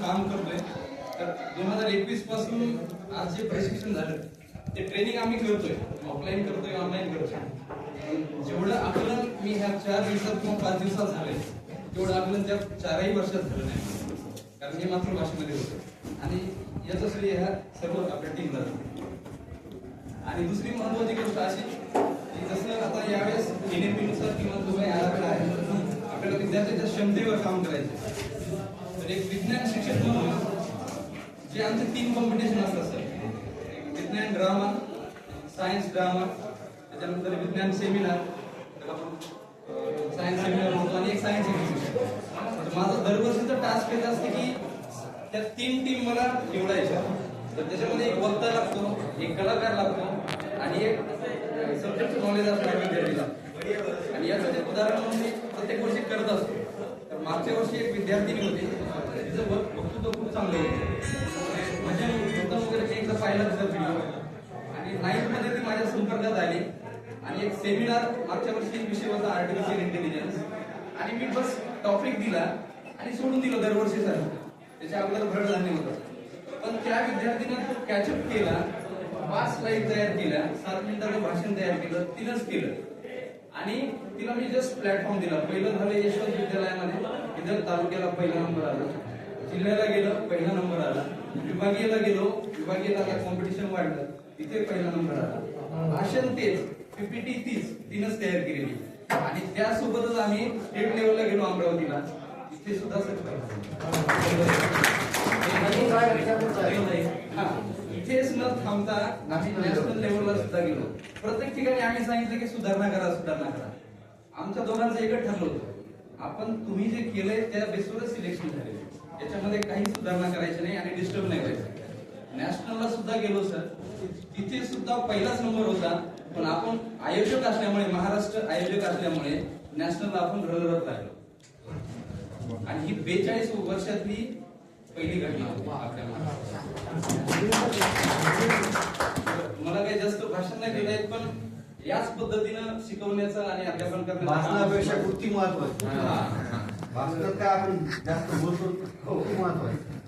काम करतोय तर दोन हजार एकवीसपासून आज जे प्रशिक्षण झालं ते ट्रेनिंग आम्ही करतोय ऑफलाईन करतोय ऑनलाईन करतोय जेवढं आकलन मी ह्या चार दिवसात किंवा पाच दिवसात झालंय तेवढं आकलन त्या चारही वर्षात झालं नाही कारण हे मातृभाषेमध्ये होतं आणि याचं श्रेय ह्या सर्व आपल्या टीमला आणि दुसरी महत्वाची गोष्ट अशी की जसं आता यावेळेस एनएपी क्षमतेवर काम करायचं. तर एक विज्ञान शिक्षक म्हणून जे आमचे तीन कॉम्पिटिशन असतात सर एक विज्ञान ड्रामा सायन्स ड्रामा त्याच्यानंतर विज्ञान सेमिनार त्याला आपण सायन्स सेमिनार म्हणतो आणि एक सायन्स एक्झिबिशन तर माझं दरवर्षीचं टास्क येत असते की त्या तीन टीम मला निवडायच्या. तर त्याच्यामध्ये एक वक्ता लागतो एक कलाकार लागतो आणि एक सब्जेक्ट नॉलेज असतो आणि याचं उदाहरण म्हणून मी प्रत्येक वर्षी करत असतो. मागच्या वर्षी एक विद्यार्थिनी होती. तिचं वक- वक्तृत्व खूप चांगलं होतं म्हणजे उत्तम वगैरे ते एकदा पाहिलं तिचा व्हिडिओ आणि नाईन्थमध्ये ती माझ्या संपर्कात आली. आणि एक सेमिनार मागच्या वर्षी विषय होता आर्टिफिशियल इंटेलिजन्स आणि मी बस टॉपिक दिला आणि सोडून दिलं दरवर्षी सर त्याच्या अगोदर भरड धान्य होतं. पण त्या विद्यार्थीनं तो कॅचअप केला. पाच स्लाईड तयार केल्या. सात मिनिटाचं भाषण तयार केलं. तिनंच केलं. आणि तिला मी जस्ट प्लॅटफॉर्म दिला. पहिलं झालं यशवंत विद्यालयामध्ये इथं तालुक्याला पहिला नंबर आला. जिल्ह्याला गेलं पहिला नंबर आला. विभागीयला गेलो विभागीयला कॉम्पिटिशन वाढलं. तिथे पहिला नंबर आला. भाषण तेच पीपीटी तीच तिनंच तयार केलेली आणि त्यासोबतच आम्ही स्टेट लेवलला गेलो अमरावतीला. तिथे सुद्धा इथेच न थांबता आम्ही नॅशनल लेवलला सुद्धा गेलो. प्रत्येक ठिकाणी आम्ही सांगितलं की सुधारणा करा सुधारणा करा. आमच्या दोघांचं एकच ठरलं होतं. आपण तुम्ही जे केलंय त्या बेसवरच सिलेक्शन झाले. याच्यामध्ये काही सुधारणा करायची नाही आणि डिस्टर्ब नाही करायचं नॅशनलला सुद्धा गेलो सर तिथे सुद्धा पहिलाच नंबर होता. पण आपण आयोजक असल्यामुळे महाराष्ट्र आयोजक असल्यामुळे नॅशनलला आपण रनरअप राहिलो. आणि ही बेचाळीस वर्षातली पहिली घटना होती आपल्या महाराष्ट्रात मला काही जास्त भाषण नाही केलं पण याच पद्धतीनं शिकवण्याचं आणि अध्यापन करण्याचं कृती महत्वाची. हा, हा. भाषणात काय आपण जास्त बोलतो कृती महत्वाची.